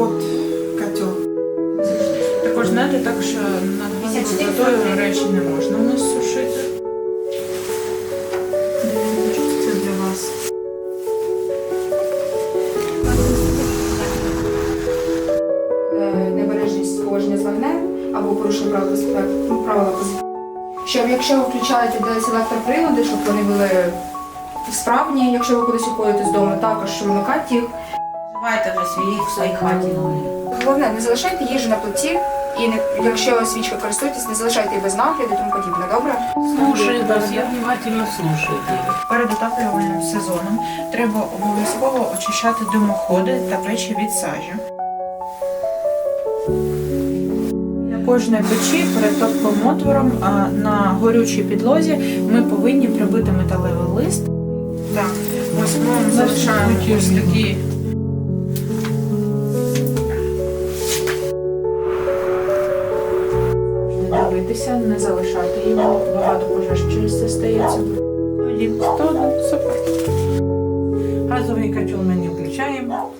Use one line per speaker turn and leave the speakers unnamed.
от котел. Також знаєте, так що над водою речі не можна у нас сушити.
Небережність поводження з вогнем або порушення правила. Э, щоб якщо ви включаєте десь електроприлади, щоб вони були справні, якщо ви кудись уходите з дому, також вимикати їх.
Вживайте вже свої в своїй хаті.
Головне, не залишайте їжу на плиті, і не, якщо свічка користуєтесь, не залишайте її без нагляду тому подібне, добре?
Слушайте, всі внимательно слушайте.
Перед отаплювальним сезоном треба обов'язково очищати димоходи та печі від сажі. Для кожної печі перед топковим отвором а, на горючій підлозі ми повинні прибити металевий лист. Так, ось ми залишаємо ось такі. Не не залишати його. Багато пожеж через це стається.
Тоді супер. Газовий котел ми не включаємо.